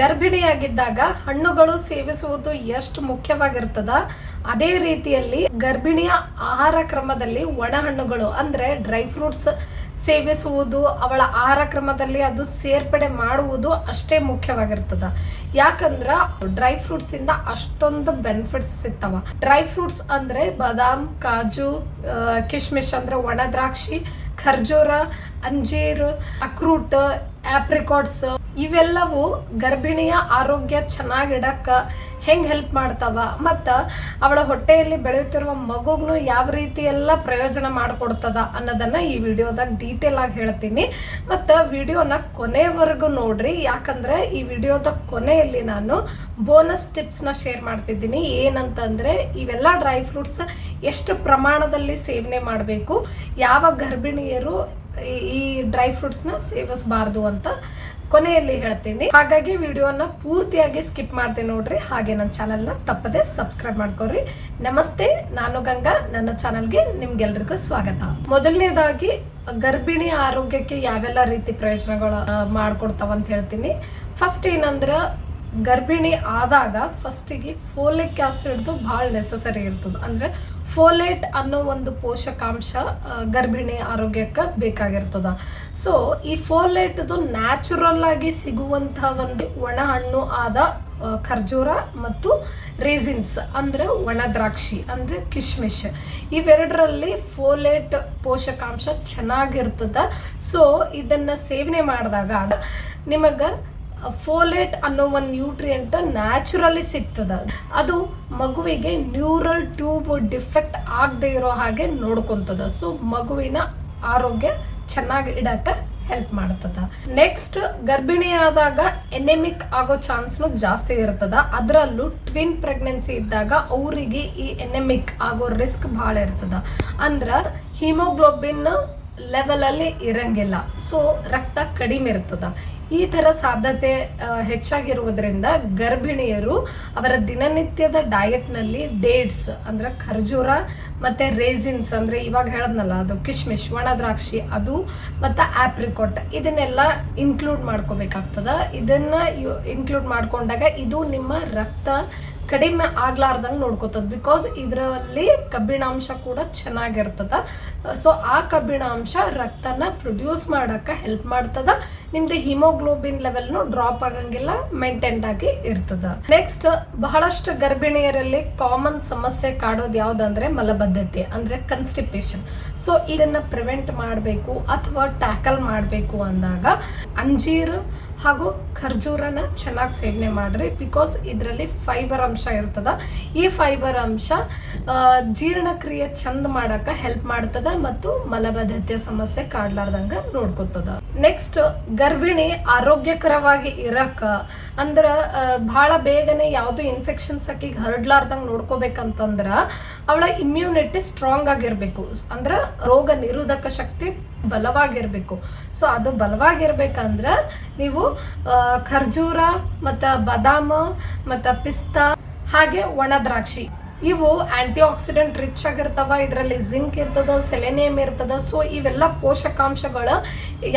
ಗರ್ಭಿಣಿಯಾಗಿದ್ದಾಗ ಹಣ್ಣುಗಳು ಸೇವಿಸುವುದು ಎಷ್ಟು ಮುಖ್ಯವಾಗಿರ್ತದ? ಅದೇ ರೀತಿಯಲ್ಲಿ ಗರ್ಭಿಣಿಯ ಆಹಾರ ಕ್ರಮದಲ್ಲಿ ಒಣ ಹಣ್ಣುಗಳು, ಅಂದ್ರೆ ಡ್ರೈ ಫ್ರೂಟ್ಸ್ ಸೇವಿಸುವುದು, ಅವಳ ಆಹಾರ ಕ್ರಮದಲ್ಲಿ ಅದು ಸೇರ್ಪಡೆ ಮಾಡುವುದು ಅಷ್ಟೇ ಮುಖ್ಯವಾಗಿರ್ತದ. ಯಾಕಂದ್ರ ಡ್ರೈ ಫ್ರೂಟ್ಸ್ ಇಂದ ಅಷ್ಟೊಂದು ಬೆನಿಫಿಟ್ಸ್ ಸಿಗ್ತಾವ. ಡ್ರೈ ಫ್ರೂಟ್ಸ್ ಅಂದ್ರೆ ಬಾದಾಮ್, ಕಾಜು ಕಿಶ್ಮಿಶ್ ಅಂದ್ರೆ ಒಣ ದ್ರಾಕ್ಷಿ, ಖರ್ಜೂರ, ಅಂಜೀರ್ ಅಕ್ರೂಟ್ ಆಪ್ರಿಕಾಟ್ಸ್ ಇವೆಲ್ಲವು ಗರ್ಭಿಣಿಯ ಆರೋಗ್ಯ ಚೆನ್ನಾಗಿಡಕ್ಕ ಹೆಂಗ್ ಹೆಲ್ಪ್ ಮಾಡ್ತಾವ ಮತ್ತು ಅವಳ ಹೊಟ್ಟೆಯಲ್ಲಿ ಬೆಳೆಯುತ್ತಿರುವ ಮಗುಗ್ನು ಯಾವ ರೀತಿ ಎಲ್ಲ ಪ್ರಯೋಜನ ಮಾಡಿಕೊಡ್ತದ ಅನ್ನೋದನ್ನ ಈ ವಿಡಿಯೋದಾಗ ಡೀಟೇಲ್ ಆಗಿ ಹೇಳ್ತೀನಿ. ಮತ್ತು ವಿಡಿಯೋನ ಕೊನೆವರೆಗೂ ನೋಡ್ರಿ. ಯಾಕಂದ್ರೆ ಈ ವಿಡಿಯೋದ ಕೊನೆಯಲ್ಲಿ ನಾನು ಬೋನಸ್ ಟಿಪ್ಸ್ನ ಶೇರ್ ಮಾಡ್ತಿದ್ದೀನಿ. ಏನಂತಂದ್ರೆ ಇವೆಲ್ಲ ಡ್ರೈ ಫ್ರೂಟ್ಸ್ ಎಷ್ಟು ಪ್ರಮಾಣದಲ್ಲಿ ಸೇವನೆ ಮಾಡಬೇಕು, ಯಾವ ಗರ್ಭಿಣಿಯರು ಈ ಡ್ರೈ ಫ್ರೂಟ್ಸ್ನ ಸೇವಿಸಬಾರ್ದು ಅಂತ. ಕೊನೆಯಲ್ಲಿ ಹೇಳ್ತೀನಿ. ಹಾಗಾಗಿ ವಿಡಿಯೋನ ಪೂರ್ತಿಯಾಗಿ ಸ್ಕಿಪ್ ಮಾಡ್ತೀನಿ ನೋಡ್ರಿ. ಹಾಗೆ ನನ್ನ ಚಾನಲ್ನ ತಪ್ಪದೆ ಸಬ್ಸ್ಕ್ರೈಬ್ ಮಾಡ್ಕೊರಿ ನಮಸ್ತೆ, ನಾನು ಗಂಗಾ. ನನ್ನ ಚಾನಲ್ಗೆ ನಿಮ್ಗೆಲ್ರಿಗೂ ಸ್ವಾಗತ. ಮೊದಲನೇದಾಗಿ, ಗರ್ಭಿಣಿ ಆರೋಗ್ಯಕ್ಕೆ ಯಾವೆಲ್ಲ ರೀತಿ ಪ್ರಯೋಜನಗಳು ಮಾಡ್ಕೊಡ್ತಾವಂತ ಹೇಳ್ತೀನಿ. ಫಸ್ಟ್ ಏನಂದ್ರ ಗರ್ಭಿಣಿ ಆದಾಗ ಫಸ್ಟಿಗೆ ಫೋಲಿಕ್ ಆ್ಯಸಿಡ್ದು ಭಾಳ ನೆಸಸರಿ ಇರ್ತದೆ. ಅಂದರೆ ಫೋಲೇಟ್ ಅನ್ನೋ ಒಂದು ಪೋಷಕಾಂಶ ಗರ್ಭಿಣಿ ಆರೋಗ್ಯಕ್ಕೆ ಬೇಕಾಗಿರ್ತದ. ಸೊ ಈ ಫೋಲೇಟ್ದು ನ್ಯಾಚುರಲ್ ಆಗಿ ಸಿಗುವಂತಹ ಒಂದು ಒಣ ಹಣ್ಣು ಆದ ಖರ್ಜೂರ ಮತ್ತು ರೇಸಿನ್ಸ್ ಅಂದ್ರೆ ಒಣ ದ್ರಾಕ್ಷಿ, ಅಂದರೆ ಕಿಶ್ಮಿಶ್. ಇವೆರಡರಲ್ಲಿ ಫೋಲೇಟ್ ಪೋಷಕಾಂಶ ಚೆನ್ನಾಗಿರ್ತದೆ. ಸೊ ಇದನ್ನು ಸೇವನೆ ಮಾಡಿದಾಗ ನಿಮಗೆ ಫೋಲೇಟ್ ಅನ್ನೋ ಒಂದು ನ್ಯೂಟ್ರಿಯೆಂಟ್ ನ್ಯಾಚುರಲಿ ಸಿಗ್ತದ. ಅದು ಮಗುವಿಗೆ ನ್ಯೂರಲ್ ಟ್ಯೂಬ್ ಡಿಫೆಕ್ಟ್ ಆಗದೆ ಇರೋ ಹಾಗೆ ನೋಡ್ಕೊಂತದ. ಸೊ ಮಗುವಿನ ಆರೋಗ್ಯ ಚೆನ್ನಾಗಿ ಇಡಕ್ಕೆ ಹೆಲ್ಪ್ ಮಾಡ್ತದ. ನೆಕ್ಸ್ಟ್ ಗರ್ಭಿಣಿ ಆದಾಗ ಎನೆಮಿಕ್ ಆಗೋ ಚಾನ್ಸ್ನು ಜಾಸ್ತಿ ಇರ್ತದ. ಅದರಲ್ಲೂ ಟ್ವಿನ್ ಪ್ರೆಗ್ನೆನ್ಸಿ ಇದ್ದಾಗ ಅವರಿಗೆ ಈ ಎನೆಮಿಕ್ ಆಗೋ ರಿಸ್ಕ್ ಭಾಳ ಇರ್ತದ. ಅಂದ್ರ ಹಿಮೋಗ್ಲೋಬಿನ್ ಲೆವೆಲಲ್ಲಿ ಇರಂಗಿಲ್ಲ. ಸೊ ರಕ್ತ ಕಡಿಮೆ ಇರ್ತದ. ಈ ಥರ ಸಾಧ್ಯತೆ ಹೆಚ್ಚಾಗಿರುವುದರಿಂದ ಗರ್ಭಿಣಿಯರು ಅವರ ದಿನನಿತ್ಯದ ಡಯಟ್ನಲ್ಲಿ ಡೇಟ್ಸ್ ಅಂದ್ರೆ ಖರ್ಜೂರ ಮತ್ತೆ ರೇಸಿನ್ಸ್ ಅಂದ್ರೆ ಇವಾಗ ಹೇಳದ್ನಲ್ಲ ಅದು ಕಿಶ್ಮಿಶ್, ಒಣ ದ್ರಾಕ್ಷಿ, ಅದು ಮತ್ತು ಆಪ್ರಿಕಾಟ್ ಇದನ್ನೆಲ್ಲ ಇನ್ಕ್ಲೂಡ್ ಮಾಡ್ಕೋಬೇಕಾಗ್ತದ. ಇದನ್ನ ಇನ್ಕ್ಲೂಡ್ ಮಾಡ್ಕೊಂಡಾಗ ಇದು ನಿಮ್ಮ ರಕ್ತ ಕಡಿಮೆ ಆಗ್ಲಾರ್ದಂಗೆ ನೋಡ್ಕೋತದ ಬಿಕಾಸ್ ಇದರಲ್ಲಿ ಕಬ್ಬಿಣಾಂಶ ಕೂಡ ಚೆನ್ನಾಗಿರ್ತದ. ಸೊ ಆ ಕಬ್ಬಿಣಾಂಶ ರಕ್ತನ ಪ್ರೊಡ್ಯೂಸ್ ಮಾಡಕ್ಕೆ ಹೆಲ್ಪ್ ಮಾಡ್ತದ. ನಿಮ್ದು ಹಿಮೋಗ್ಲೋಬಿನ್ ಲೆವೆಲ್ನು ಡ್ರಾಪ್ ಆಗಂಗಿಲ್ಲ ಮೇಂಟೈನ್ ಆಗಿ ಇರ್ತದ. ನೆಕ್ಸ್ಟ್ ಬಹಳಷ್ಟು ಗರ್ಭಿಣಿಯರಲ್ಲಿ ಕಾಮನ್ ಸಮಸ್ಯೆ ಕಾಡೋದು ಯಾವ್ದಂದ್ರೆ ಮಲಬದ್ಧತೆ, ಅಂದ್ರೆ ಕನ್ಸ್ಟಿಪೇಷನ್ ಸೊ ಇದನ್ನ ಪ್ರಿವೆಂಟ್ ಮಾಡಬೇಕು ಅಥವಾ ಟ್ಯಾಕಲ್ ಮಾಡಬೇಕು ಅಂದಾಗ ಅಂಜೀರ್ ಹಾಗೂ ಖರ್ಜೂರನ ಚೆನ್ನಾಗಿ ಸೇವನೆ ಮಾಡ್ರಿ ಬಿಕಾಸ್ ಇದರಲ್ಲಿ ಫೈಬರ್ ಅಂಶ ಇರ್ತದ. ಈ ಫೈಬರ್ ಅಂಶ ಜೀರ್ಣಕ್ರಿಯೆ ಚಂದ ಮಾಡಕ್ಕೆ ಹೆಲ್ಪ್ ಮಾಡ್ತದ ಮತ್ತು ಮಲಬದ್ಧತೆ ಸಮಸ್ಯೆ ಕಾಡ್ಲಾರ್ದಂಗ ನೋಡ್ಕೊತದ. ನೆಕ್ಸ್ಟ್ ಗರ್ಭಿಣಿ ಆರೋಗ್ಯಕರವಾಗಿ ಇರಕ, ಅಂದ್ರ ಬಹಳ ಬೇಗನೆ ಯಾವುದು ಇನ್ಫೆಕ್ಷನ್ಸ್ ಆಕಿಗೆ ಹರಡ್ಲಾರ್ದಂಗ ನೋಡ್ಕೋಬೇಕಂತಂದ್ರ, ಅವಳ ಇಮ್ಯುನಿಟಿ ಸ್ಟ್ರಾಂಗ್ ಆಗಿರ್ಬೇಕು. ಅಂದ್ರ, ರೋಗ ನಿರೋಧಕ ಶಕ್ತಿ ಬಲವಾಗಿರ್ಬೇಕು. ಸೊ ಅದು ಬಲವಾಗಿರ್ಬೇಕಂದ್ರ, ನೀವು ಖರ್ಜೂರ ಮತ್ತು ಬಾದಾಮ ಮತ್ತು ಪಿಸ್ತಾ ಹಾಗೆ ಒಣ ದ್ರಾಕ್ಷಿ. ಇವು ಆಂಟಿ ಆಕ್ಸಿಡೆಂಟ್ ರಿಚ್ ಆಗಿರ್ತವೆ, ಇದರಲ್ಲಿ ಜಿಂಕ್ ಇರ್ತದ ಸೆಲೆನಿಯಂ ಇರ್ತದ ಸೊ ಇವೆಲ್ಲ ಪೋಷಕಾಂಶಗಳು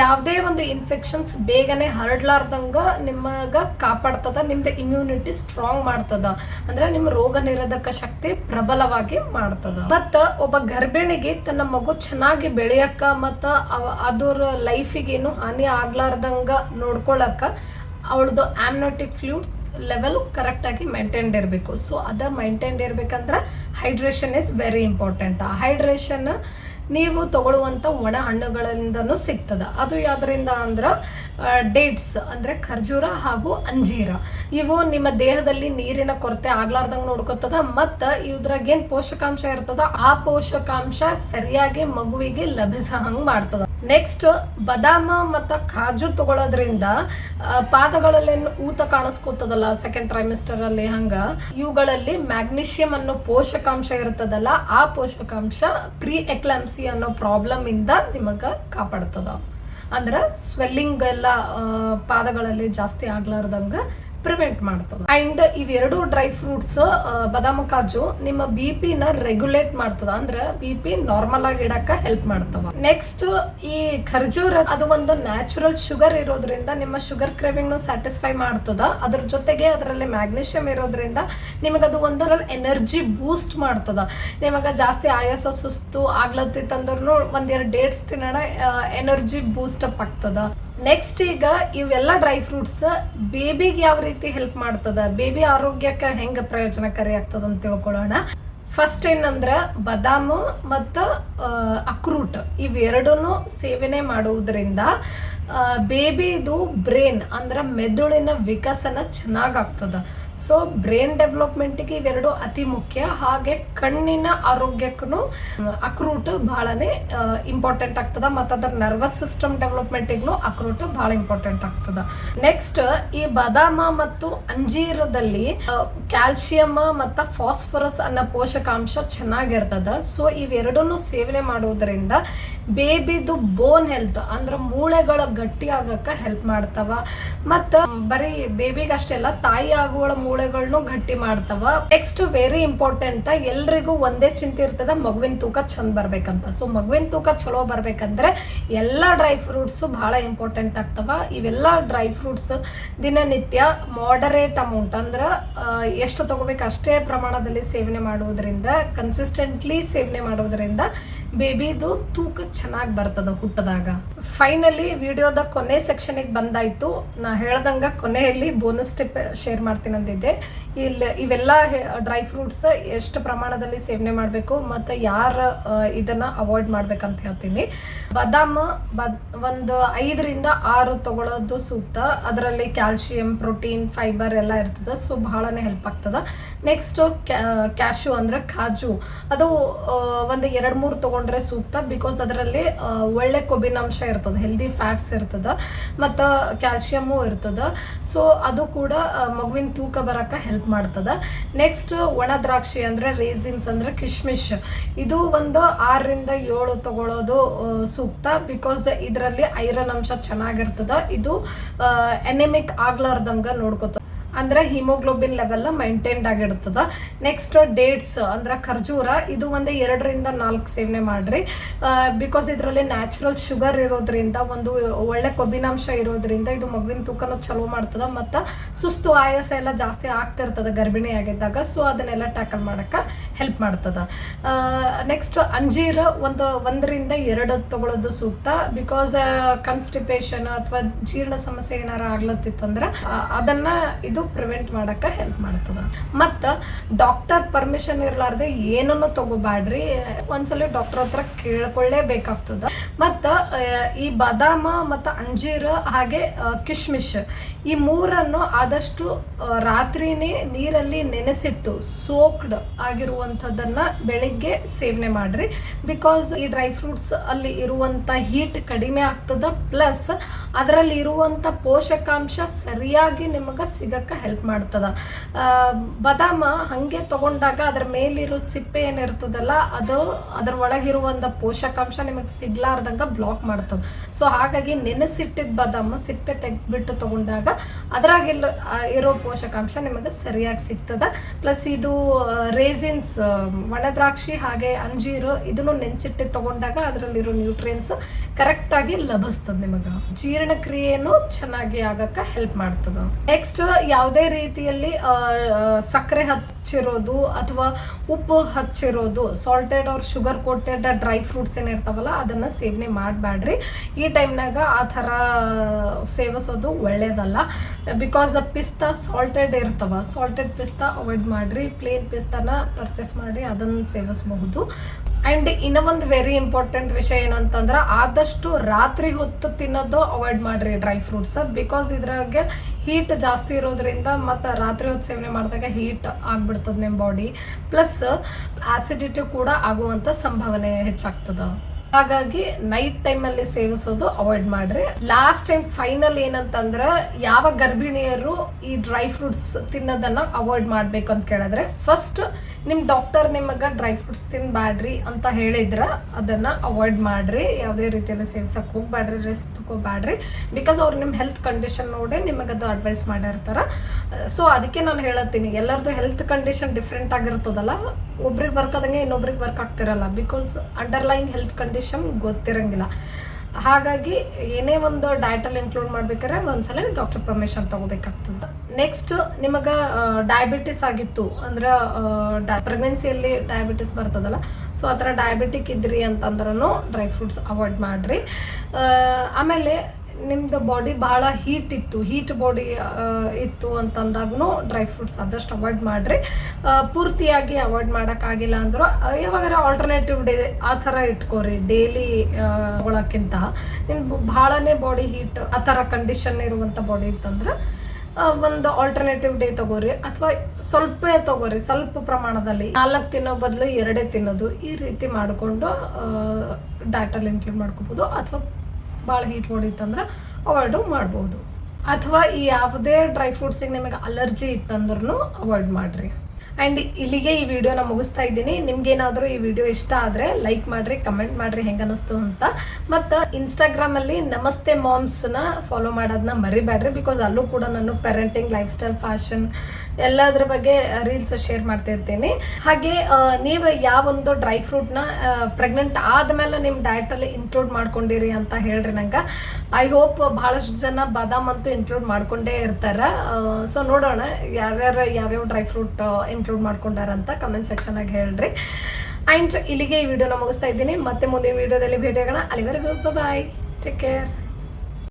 ಯಾವುದೇ ಒಂದು ಇನ್ಫೆಕ್ಷನ್ಸ್ ಬೇಗನೆ ಹರಡ್ಲಾರ್ದಂಗ ನಿಮಗ ಕಾಪಾಡ್ತದ, ನಿಮ್ದು ಇಮ್ಯುನಿಟಿ ಸ್ಟ್ರಾಂಗ್ ಮಾಡ್ತದ. ಅಂದ್ರೆ ನಿಮ್ಮ ರೋಗ ನಿರೋಧಕ ಶಕ್ತಿ ಪ್ರಬಲವಾಗಿ ಮಾಡ್ತದ. ಮತ್ತ ಒಬ್ಬ ಗರ್ಭಿಣಿಗೆ ತನ್ನ ಮಗು ಚೆನ್ನಾಗಿ ಬೆಳೆಯಕ್ಕ ಮತ್ತ ಅದರ ಲೈಫಿಗೆ ಏನು ಹಾನಿ ಆಗ್ಲಾರ್ದಂಗ ನೋಡ್ಕೊಳಕ ಅವಳದು ಆಮ್ನೋಟಿಕ್ ಫ್ಲೂಡ್ ಲೆವೆಲ್ ಕರೆಕ್ಟಾಗಿ ಮೈಂಟೈನ್ಡ್ ಇರಬೇಕು. ಸೊ ಅದ ಮೈಂಟೈನ್ಡ್ ಇರಬೇಕಂದ್ರೆ ಹೈಡ್ರೇಷನ್ ಇಸ್ ವೆರಿ ಇಂಪಾರ್ಟೆಂಟ್ ಆ ಹೈಡ್ರೇಷನ್ ನೀವು ತಗೊಳ್ಳುವಂಥ ಒಣ ಹಣ್ಣುಗಳಿಂದನೂ ಸಿಗ್ತದೆ. ಅದು ಯಾವುದರಿಂದ ಅಂದ್ರೆ ಡೇಟ್ಸ್ ಅಂದರೆ ಖರ್ಜೂರ ಹಾಗೂ ಅಂಜೀರ. ಇವು ನಿಮ್ಮ ದೇಹದಲ್ಲಿ ನೀರಿನ ಕೊರತೆ ಆಗ್ಲಾರ್ದಂಗೆ ನೋಡ್ಕೊತದ, ಮತ್ತು ಇದ್ರಾಗೇನು ಪೋಷಕಾಂಶ ಇರ್ತದ, ಆ ಪೋಷಕಾಂಶ ಸರಿಯಾಗಿ ಮಗುವಿಗೆ ಲಭಿಸ ಹಂಗೆ ಮಾಡ್ತದ. ನೆಕ್ಸ್ಟ್ ಬದಾಮ ಮತ್ತು ಕಾಜು ತಗೊಳ್ಳೋದ್ರಿಂದ ಪಾದಗಳಲ್ಲೇನು ಊತ ಕಾಣಿಸ್ಕೋತದಲ್ಲ ಸೆಕೆಂಡ್ ಟ್ರೈಮಿಸ್ಟರ್ ಅಲ್ಲಿ ಹಂಗ. ಇವುಗಳಲ್ಲಿ ಮ್ಯಾಗ್ನೀಷಿಯಂ ಅನ್ನೋ ಪೋಷಕಾಂಶ ಇರ್ತದಲ್ಲ, ಆ ಪೋಷಕಾಂಶ ಪ್ರೀ ಎಕ್ಲಾಮ್ಸಿ ಅನ್ನೋ ಪ್ರಾಬ್ಲಮ್ ಇಂದ ನಿಮಗ ಕಾಪಾಡ್ತದ. ಅಂದ್ರೆ ಸ್ವೆಲ್ಲಿಂಗ್ ಎಲ್ಲ ಪಾದಗಳಲ್ಲಿ ಜಾಸ್ತಿ ಆಗ್ಲಾರ್ದಂಗ ಪ್ರಿವೆಂಟ್ ಮಾಡ್ತದೆ. ಅಂಡ್ ಇವೆರಡು ಡ್ರೈ ಫ್ರೂಟ್ಸ್ ಬದಾಮ ಕಾಜು, ನಿಮ್ಮ ಬಿ ನ ರೆಗ್ಯುಲೇಟ್ ಮಾಡ್ತದ. ಅಂದ್ರೆ ಬಿ ಪಿ ನಾರ್ಮಲ್ ಆಗಿ ಇಡಕ ಹೆಲ್ಪ್ ಮಾಡ್ತವ. ನೆಕ್ಸ್ಟ್ ಈ ಖರ್ಜೂರ, ಅದು ಒಂದು ನ್ಯಾಚುರಲ್ ಶುಗರ್ ಇರೋದ್ರಿಂದ ನಿಮ್ಮ ಶುಗರ್ ಕ್ರೇವಿಂಗ್ ಸ್ಯಾಟಿಸ್ಫೈ ಮಾಡ್ತದ. ಅದ್ರ ಜೊತೆಗೆ ಅದರಲ್ಲಿ ಮ್ಯಾಗ್ನೀಷಿಯಂ ಇರೋದ್ರಿಂದ ನಿಮಗದು ಒಂದು ಎನರ್ಜಿ ಬೂಸ್ಟ್ ಮಾಡ್ತದ. ನಿಮಗ ಜಾಸ್ತಿ ಆಯಾಸ, ಸುಸ್ತು ಆಗ್ಲತ್ತಿತ್ತಂದ್ರೂ ಒಂದೆರಡು ಡೇಟ್ಸ್ ತಿನ್ನೋಣ ಎನರ್ಜಿ ಬೂಸ್ಟ್ ಅಪ್ ಆಗ್ತದ. ನೆಕ್ಸ್ಟ್ ಈಗ ಇವೆಲ್ಲ ಡ್ರೈ ಫ್ರೂಟ್ಸ್ ಬೇಬಿಗೆ ಯಾವ ರೀತಿ ಹೆಲ್ಪ್ ಮಾಡ್ತದ? ಬೇಬಿ ಆರೋಗ್ಯಕ್ಕೆ ಹೆಂಗ ಪ್ರಯೋಜನಕಾರಿ ಆಗ್ತದ ಅಂತ ತಿಳ್ಕೊಳ್ಳೋಣ. ಫಸ್ಟ್ ಏನಂದ್ರ ಬದಾಮು ಮತ್ತು ಅಕ್ರೂಟ್ ಇವೆರಡೂ ಸೇವನೆ ಮಾಡುವುದರಿಂದ ಬೇಬಿದು ಬ್ರೇನ್ ಅಂದ್ರೆ ಮೆದುಳಿನ ವಿಕಸನ ಚೆನ್ನಾಗಾಗ್ತದ ಸೊ ಬ್ರೈನ್ ಡೆವಲಪ್ಮೆಂಟಿಗೆ ಇವೆರಡು ಅತಿ ಮುಖ್ಯ. ಹಾಗೆ ಕಣ್ಣಿನ ಆರೋಗ್ಯಕ್ಕೂ ಅಕ್ರೂಟ್ ಬಹಳನೇ ಇಂಪಾರ್ಟೆಂಟ್ ಆಗ್ತದ. ಮತ್ತು ಅದರ ನರ್ವಸ್ ಸಿಸ್ಟಮ್ ಡೆವಲಪ್ಮೆಂಟಿಗೂ ಅಕ್ರೂಟ್ ಬಹಳ ಇಂಪಾರ್ಟೆಂಟ್ ಆಗ್ತದ. ನೆಕ್ಸ್ಟ್ ಈ ಬದಾಮ ಮತ್ತು ಅಂಜೀರದಲ್ಲಿ ಕ್ಯಾಲ್ಸಿಯಂ ಮತ್ತು ಫಾಸ್ಫರಸ್ ಅನ್ನೋ ಪೋಷಕಾಂಶ ಚೆನ್ನಾಗಿರ್ತದ. ಸೊ ಇವೆರಡನ್ನು ಸೇವನೆ ಮಾಡುವುದರಿಂದ ಬೇಬಿದು ಬೋನ್ ಹೆಲ್ತ್ ಅಂದ್ರೆ ಮೂಳೆಗಳ ಗಟ್ಟಿ ಆಗಕ್ಕೆ ಹೆಲ್ಪ್ ಮಾಡ್ತಾವ. ಮತ್ತು ಬರೀ ಬೇಬಿಗೆ ಅಷ್ಟೆಲ್ಲ ತಾಯಿ ಆಗುವಳ ಮೂಳೆಗಳನ್ನು ಗಟ್ಟಿ ಮಾಡ್ತಾವ. ನೆಕ್ಸ್ಟ್ ವೆರಿ ಇಂಪಾರ್ಟೆಂಟ್ ಎಲ್ರಿಗೂ ಒಂದೇ ಚಿಂತೆ ಇರ್ತದ, ಮಗುವಿನ ತೂಕ ಚಂದ ಬರ್ಬೇಕಂತ. ಸೊ ಮಗುವಿನ ತೂಕ ಚಲೋ ಬರ್ಬೇಕಂದ್ರೆ ಎಲ್ಲ ಡ್ರೈ ಫ್ರೂಟ್ಸ್ ಬಹಳ ಇಂಪಾರ್ಟೆಂಟ್ ಆಗ್ತವ. ಇವೆಲ್ಲ ಡ್ರೈ ಫ್ರೂಟ್ಸ್ ದಿನನಿತ್ಯ ಮಾಡರೇಟ್ ಅಮೌಂಟ್ ಅಂದ್ರೆ ಎಷ್ಟು ತಗೋಬೇಕು ಅಷ್ಟೇ ಪ್ರಮಾಣದಲ್ಲಿ ಸೇವನೆ ಮಾಡುವುದರಿಂದ ಕನ್ಸಿಸ್ಟೆಂಟ್ಲಿ ಸೇವನೆ ಮಾಡುವುದರಿಂದ ಬೇಬಿದು ತೂಕ ಚೆನ್ನಾಗಿ ಬರ್ತದ ಹುಟ್ಟದಾಗ. ಫೈನಲಿ ವಿಡಿಯೋದ ಕೊನೆ ಸೆಕ್ಷನಿಗೆ ಬಂದಾಯ್ತು. ನಾ ಹೇಳ್ದಂಗ ಕೊನೆಯಲ್ಲಿ ಬೋನಸ್ ಟಿಪ್ ಶೇರ್ ಮಾಡ್ತೀನಿ ಅಂದಿದ್ದೆ. ಇಲ್ಲಿ ಇವೆಲ್ಲ ಡ್ರೈ ಫ್ರೂಟ್ಸ್ ಎಷ್ಟು ಪ್ರಮಾಣದಲ್ಲಿ ಸೇವನೆ ಮಾಡಬೇಕು ಮತ್ತು ಯಾರು ಇದನ್ನು ಅವಾಯ್ಡ್ ಮಾಡ್ಬೇಕಂತ ಹೇಳ್ತೀನಿ. ಬಾದಾಮ್ ಬದ್, ಒಂದು ಐದರಿಂದ ಆರು ತಗೊಳ್ಳೋದು ಸೂಕ್ತ. ಅದರಲ್ಲಿ ಕ್ಯಾಲ್ಶಿಯಂ ಪ್ರೋಟೀನ್ ಫೈಬರ್ ಎಲ್ಲ ಇರ್ತದೆ ಸೊ ಬಹಳನೇ ಹೆಲ್ಪ್ ಆಗ್ತದ. ನೆಕ್ಸ್ಟು ಕ್ಯಾಶು ಅಂದ್ರೆ ಕಾಜು. ಅದು ಒಂದು ಎರಡು ಮೂರು ತಗೊಂಡ್ರೆ ಸೂಕ್ತ ಬಿಕಾಸ್ ಅದರಲ್ಲಿ ಒಳ್ಳೆ ಕೊಬ್ಬಿನಾಂಶ ಇರ್ತದೆ ಹೆಲ್ದಿ ಫ್ಯಾಟ್ಸ್ ಇರ್ತದ, ಮತ್ತು ಕ್ಯಾಲ್ಶಿಯಮು ಇರ್ತದ. ಸೊ ಅದು ಕೂಡ ಮಗುವಿನ ತೂಕ ಬರಕ್ಕೆ ಹೆಲ್ಪ್ ಮಾಡ್ತದ. ನೆಕ್ಸ್ಟ್ ಒಣ ದ್ರಾಕ್ಷಿ ಅಂದ್ರೆ ರೇಸಿನ್ಸ್ ಅಂದ್ರೆ ಕಿಶ್ಮಿಶ್. ಇದು ಒಂದು ಆರರಿಂದ ಏಳು ತಗೊಳ್ಳೋದು ಸೂಕ್ತ ಬಿಕಾಸ್ ಇದರಲ್ಲಿ ಐರನ್ ಅಂಶ ಚೆನ್ನಾಗಿರ್ತದ. ಇದು ಎನೆಮಿಕ್ ಆಗ್ಲಾರ್ದಂಗ ನೋಡ್ಕೋತ ಅಂದ್ರೆ ಹಿಮೋಗ್ಲೋಬಿನ್ ಲೆವೆಲ್ ಮೈಂಟೈನ್ಡ್ ಆಗಿರ್ತದ ನೆಕ್ಸ್ಟ್ ಡೇಟ್ಸ್ ಅಂದ್ರೆ ಖರ್ಜೂರ, ಇದು ಒಂದು ಎರಡರಿಂದ ನಾಲ್ಕು ಸೇವನೆ ಮಾಡ್ರಿ. ಬಿಕಾಸ್ ಇದರಲ್ಲಿ ನ್ಯಾಚುರಲ್ ಶುಗರ್ ಇರೋದ್ರಿಂದ, ಒಂದು ಒಳ್ಳೆ ಕೊಬ್ಬಿನಾಂಶ ಇರೋದ್ರಿಂದ ಇದು ಮಗುವಿನ ತೂಕನ ಚಲೋ ಮಾಡ್ತದ, ಮತ್ತು ಸುಸ್ತು ಆಯಾಸ ಎಲ್ಲ ಜಾಸ್ತಿ ಆಗ್ತಿರ್ತದ ಗರ್ಭಿಣಿ ಆಗಿದ್ದಾಗ ಸೊ ಅದನ್ನೆಲ್ಲ ಟ್ಯಾಕಲ್ ಮಾಡಕ್ಕೆ ಹೆಲ್ಪ್ ಮಾಡ್ತದ. ನೆಕ್ಸ್ಟ್ ಅಂಜೀರ್ ಒಂದು ಒಂದರಿಂದ ಎರಡು ತಗೊಳ್ಳೋದು ಸೂಕ್ತ ಬಿಕಾಸ್ ಕನ್ಸ್ಟಿಪೇಷನ್ ಅಥವಾ ಜೀರ್ಣ ಸಮಸ್ಯೆ ಏನಾರ ಆಗ್ಲತ್ತಿತ್ತಂದ್ರೆ ಅದನ್ನ ಇದು ಪ್ರಿವೆಂಟ್ ಮಾಡಕ ಹೆಲ್ಪ್ ಮಾಡ್ತದ. ಮತ್ತ ಡಾಕ್ಟರ್ ಪರ್ಮಿಷನ್ ಇರಲಾರ್ದೆ ಏನನ್ನು ತಗೋಬ್ಯಾಡ್ರಿ? ಒಂದ್ಸಲ ಡಾಕ್ಟರ್ ಹತ್ರ ಕೇಳ್ಕೊಳ್ಳೇಬೇಕಾಗ್ತದ. ಮತ್ತ ಈ ಬಾದಾಮ ಮತ್ತು ಅಂಜೀರ ಹಾಗೆ ಕಿಶ್ಮಿಶ್ ಈ ಮೂರನ್ನು ಆದಷ್ಟು ರಾತ್ರಿನೇ ನೀರಲ್ಲಿ ನೆನೆಸಿಟ್ಟು ಸೋಕ್ಡ್ ಆಗಿರುವಂಥದ್ದನ್ನ ಬೆಳಿಗ್ಗೆ ಸೇವನೆ ಮಾಡ್ರಿ. ಬಿಕಾಸ್ ಈ ಡ್ರೈ ಫ್ರೂಟ್ಸ್ ಅಲ್ಲಿ ಇರುವಂತ ಹೀಟ್ ಕಡಿಮೆ ಆಗ್ತದ. ಪ್ಲಸ್ ಅದರಲ್ಲಿ ಇರುವಂತ ಪೋಷಕಾಂಶ ಸರಿಯಾಗಿ ನಿಮಗೆ ಸಿಗಕ್ಕೆ ಹೆಲ್ಪ್ ಮಾಡ್ತದ. ಬದಾಮ ಹಂಗೆ ತಗೊಂಡಾಗ ಅದ್ರ ಮೇಲಿರೋ ಸಿಪ್ಪೆ ಏನಿರ್ತದಲ್ಲ, ಅದು ಅದ್ರ ಒಳಗಿರುವಂತ ಪೋಷಕಾಂಶ ನಿಮಗೆ ಸಿಗ್ಲಾರ್ದಂಗ ಬ್ಲಾಕ್ ಮಾಡ್ತದ. ಸೊ ಹಾಗಾಗಿ ನೆನೆಸಿಟ್ಟಿದ್ದ ಬದಾಮ ಸಿಪ್ಪೆ ತೆಗೆದ್ಬಿಟ್ಟು ತಗೊಂಡಾಗ ಅದ್ರಾಗಿಲ್ಲ ಇರೋ ಪೋಷಕಾಂಶ ನಿಮಗೆ ಸರಿಯಾಗಿ ಸಿಗ್ತದ. ಪ್ಲಸ್ ಇದು ರೇಸಿನ್ಸ್ ಒಣದ್ರಾಕ್ಷಿ ಹಾಗೆ ಅಂಜೀರು ಇದನ್ನು ನೆನೆಸಿಟ್ಟು ತಗೊಂಡಾಗ ಅದರಲ್ಲಿರೋ ನ್ಯೂಟ್ರಿಯನ್ಸ್ ಕರೆಕ್ಟಾಗಿ ಲಭಿಸ್ತದೆ ನಿಮಗೆ. ಜೀರ್ಣಕ್ರಿಯೆನೂ ಚೆನ್ನಾಗಿ ಆಗಕ್ಕೆ ಹೆಲ್ಪ್ ಮಾಡ್ತದ. ನೆಕ್ಸ್ಟ್ ಯಾವುದೇ ರೀತಿಯಲ್ಲಿ ಸಕ್ಕರೆ ಹಚ್ಚಿರೋದು ಅಥವಾ ಉಪ್ಪು ಹಚ್ಚಿರೋದು ಸಾಲ್ಟೆಡ್ ಅವ್ರ ಶುಗರ್ ಕೋಟೆಡ್ ಡ್ರೈ ಫ್ರೂಟ್ಸ್ ಏನಿರ್ತಾವಲ್ಲ ಅದನ್ನು ಸೇವನೆ ಮಾಡಬೇಡ್ರಿ ಈ ಟೈಮ್ನಾಗ ಆ ಥರ ಸೇವಿಸೋದು ಒಳ್ಳೇದಲ್ಲ. ಬಿಕಾಸ್ ಪಿಸ್ತಾ ಸಾಲ್ಟೆಡ್ ಇರ್ತವೆ ಸಾಲ್ಟೆಡ್ ಪಿಸ್ತಾ ಅವಾಯ್ಡ್ ಮಾಡಿರಿ. ಪ್ಲೇನ್ ಪಿಸ್ತಾನ ಪರ್ಚೇಸ್ ಮಾಡಿ ಅದನ್ನು ಸೇವಿಸಬಹುದು. ಆ್ಯಂಡ್ ಇನ್ನೊಂದು ವೆರಿ ಇಂಪಾರ್ಟೆಂಟ್ ವಿಷಯ ಏನಂತಂದ್ರೆ ಆದಷ್ಟು ರಾತ್ರಿ ಹೊತ್ತು ತಿನ್ನೋದು ಅವಾಯ್ಡ್ ಮಾಡ್ರಿ ಡ್ರೈ ಫ್ರೂಟ್ಸ್ ಬಿಕಾಸ್ ಇದ್ರಾಗೆ ಹೀಟ್ ಜಾಸ್ತಿ ಇರೋದ್ರಿಂದ ಮತ್ತು ರಾತ್ರಿ ಹೊತ್ತು ಸೇವನೆ ಮಾಡಿದಾಗ ಹೀಟ್ ಆಗ್ಬಿಡ್ತದೆ ನಿಮ್ಮ ಬಾಡಿ ಪ್ಲಸ್ ಆಸಿಡಿಟಿ ಕೂಡ ಆಗುವಂಥ ಸಂಭಾವನೆ ಹೆಚ್ಚಾಗ್ತದೆ. ಹಾಗಾಗಿ ನೈಟ್ ಟೈಮಲ್ಲಿ ಸೇವಿಸೋದು ಅವಾಯ್ಡ್ ಮಾಡ್ರಿ. ಲಾಸ್ಟ್ ಟೈಮ್ ಫೈನಲ್ ಏನಂತಂದ್ರೆ ಯಾವ ಗರ್ಭಿಣಿಯರು ಈ ಡ್ರೈ ಫ್ರೂಟ್ಸ್ ತಿನ್ನೋದನ್ನ ಅವಾಯ್ಡ್ ಮಾಡ್ಬೇಕು ಅಂತ ಕೇಳಿದ್ರೆ ಫಸ್ಟ್ ನಿಮ್ ಡಾಕ್ಟರ್ ನಿಮಗೆ ಡ್ರೈ ಫ್ರೂಟ್ಸ್ ತಿನ್ನಬೇಡ್ರಿ ಅಂತ ಹೇಳಿದ್ರೆ, ಅದನ್ನು ಅವಾಯ್ಡ್ ಮಾಡಿರಿ. ಯಾವುದೇ ರೀತಿಯಲ್ಲಿ ಸೇವಿಸೋಕೆ ಹೋಗ್ಬೇಡ್ರಿ ರೆಸ್ಟ್ ತಗೋಬೇಡ್ರಿ ಬಿಕಾಸ್ ಅವ್ರು ನಿಮ್ಮ ಹೆಲ್ತ್ ಕಂಡೀಷನ್ ನೋಡಿ ನಿಮಗೆ ಅದು ಅಡ್ವೈಸ್ ಮಾಡಿರ್ತಾರೆ. ಸೊ ಅದಕ್ಕೆ ನಾನು ಹೇಳತ್ತೀನಿ, ಎಲ್ಲರದು ಹೆಲ್ತ್ ಕಂಡೀಷನ್ ಡಿಫ್ರೆಂಟ್ ಆಗಿರ್ತದಲ್ಲ, ಒಬ್ರಿಗೆ ವರ್ಕ್ ಆದಂಗೆ ಇನ್ನೊಬ್ರಿಗೆ ವರ್ಕ್ ಆಗ್ತಿರಲ್ಲ. ಬಿಕಾಸ್ ಅಂಡರ್ಲೈನ್ ಹೆಲ್ತ್ ಕಂಡೀಷನ್ ಗೊತ್ತಿರಂಗಿಲ್ಲ. ಹಾಗಾಗಿ ಏನೇ ಒಂದು ಡಯಟಲ್ಲಿ ಇನ್ಕ್ಲೂಡ್ ಮಾಡ್ಬೇಕಾದ್ರೆ ಒಂದ್ಸಲ ಡಾಕ್ಟರ್ ಪರ್ಮಿಷನ್ ತಗೋಬೇಕಾಗ್ತದೆ. ನೆಕ್ಸ್ಟ್ ನಿಮಗೆ ಡಯಾಬಿಟಿಸ್ ಆಗಿತ್ತು ಅಂದ್ರೆ ಪ್ರೆಗ್ನೆನ್ಸಿಯಲ್ಲಿ ಡಯಾಬಿಟಿಸ್ ಬರ್ತದಲ್ಲ ಸೊ ಆ ಥರ ಡಯಾಬಿಟಿಕ್ ಇದ್ರಿ ಅಂತಂದ್ರೂ ಡ್ರೈ ಫ್ರೂಟ್ಸ್ ಅವಾಯ್ಡ್ ಮಾಡಿರಿ. ಆಮೇಲೆ ನಿಮ್ದು ಬಾಡಿ ಭಾಳ ಹೀಟ್ ಇತ್ತು ಹೀಟ್ ಬಾಡಿ ಇತ್ತು ಅಂತಂದಾಗೂ ಡ್ರೈ ಫ್ರೂಟ್ಸ್ ಆದಷ್ಟು ಅವಾಯ್ಡ್ ಮಾಡಿರಿ. ಪೂರ್ತಿಯಾಗಿ ಅವಾಯ್ಡ್ ಮಾಡೋಕ್ಕಾಗಿಲ್ಲ ಅಂದರೂ ಯಾವಾಗಾರ ಆಲ್ಟರ್ನೇಟಿವ್ ಡೇ ಆ ಥರ ಇಟ್ಕೋರಿ ಡೈಲಿ ಒಳಕ್ಕಿಂತ. ನಿಮ್ಮ ಭಾಳನೇ ಬಾಡಿ ಹೀಟ್ ಆ ಥರ ಕಂಡೀಷನ್ ಇರುವಂಥ ಬಾಡಿ ಇತ್ತಂದ್ರೆ ಒಂದು ಆಲ್ಟರ್ನೇಟಿವ್ ಡೇ ತಗೋರಿ, ಅಥವಾ ಸ್ವಲ್ಪ ತಗೋರಿ, ಸ್ವಲ್ಪ ಪ್ರಮಾಣದಲ್ಲಿ. ನಾಲ್ಕು ತಿನ್ನೋ ಬದಲು ಎರಡೇ ತಿನ್ನೋದು ಈ ರೀತಿ ಮಾಡಿಕೊಂಡು ಡಾಟಲ್ಲಿ ಇನ್ಕ್ಲೂಡ್ ಮಾಡ್ಕೋಬೋದು, ಅಥವಾ ಭಾಳ ಹೀಟ್ ಹೊಡಿತಂದ್ರೆ ಅವಾಯ್ಡು ಮಾಡ್ಬೋದು. ಅಥವಾ ಈ ಯಾವುದೇ ಡ್ರೈ ಫ್ರೂಟ್ಸಿಗೆ ನಿಮಗೆ ಅಲರ್ಜಿ ಇತ್ತಂದ್ರೂ ಅವಾಯ್ಡ್ ಮಾಡಿರಿ. ಆ್ಯಂಡ್ ಇಲ್ಲಿಗೆ ಈ ವಿಡಿಯೋನ ಮುಗಿಸ್ತಾ ಇದ್ದೀನಿ. ನಿಮ್ಗೇನಾದರೂ ಈ ವಿಡಿಯೋ ಇಷ್ಟ ಆದರೆ ಲೈಕ್ ಮಾಡಿರಿ ಕಮೆಂಟ್ ಮಾಡಿರಿ, ಹೆಂಗೆ ಅನ್ನಿಸ್ತು ಅಂತ. ಮತ್ತು ಇನ್ಸ್ಟಾಗ್ರಾಮಲ್ಲಿ ನಮಸ್ತೆ ಮಾಮ್ಸ್ನ ಫಾಲೋ ಮಾಡೋದನ್ನ ಮರಿಬೇಡ್ರಿ ಬಿಕಾಸ್ ಅಲ್ಲೂ ಕೂಡ ನಾನು ಪೇರೆಂಟಿಂಗ್ ಲೈಫ್ ಸ್ಟೈಲ್ ಫ್ಯಾಷನ್ ಎಲ್ಲದ್ರ ಬಗ್ಗೆ ರೀಲ್ಸ್ ಶೇರ್ ಮಾಡ್ತಿರ್ತೀನಿ ಹಾಗೆ ನೀವು ನೀವು ಯಾವೊಂದು ಡ್ರೈ ಫ್ರೂಟ್ನ ಪ್ರೆಗ್ನೆಂಟ್ ಆದಮೇಲೆ ನಿಮ್ಮ ಡಯಟಲ್ಲಿ ಇನ್ಕ್ಲೂಡ್ ಮಾಡ್ಕೊಂಡಿರಿ ಅಂತ ಹೇಳ್ರಿ ನಂಗೆ. ಐ ಹೋಪ್ ಭಾಳಷ್ಟು ಜನ ಬಾದಾಮ್ ಅಂತೂ ಇನ್ಕ್ಲೂಡ್ ಮಾಡ್ಕೊಂಡೇ ಇರ್ತಾರೆ. ಸೊ ನೋಡೋಣ, ಯಾರ್ಯಾರು ಯಾವ್ಯಾವ ಡ್ರೈ ಫ್ರೂಟ್ ಇನ್ಕ್ಲೂಡ್ ಮಾಡ್ಕೊಂಡಾರ ಅಂತ ಕಮೆಂಟ್ ಸೆಕ್ಷನಾಗ ಹೇಳ್ರಿ. ಆ್ಯಂಡ್ ಇಲ್ಲಿಗೆ ಈ ವಿಡಿಯೋನ ಮುಗಿಸ್ತಾ ಇದ್ದೀನಿ. ಮತ್ತೆ ಮುಂದಿನ ವಿಡಿಯೋದಲ್ಲಿ ಭೇಟಿಯಾಗೋಣ. ಅಲ್ಲಿವರೆಗೂ ಬಾಯ್ ಟೇಕ್ ಕೇರ್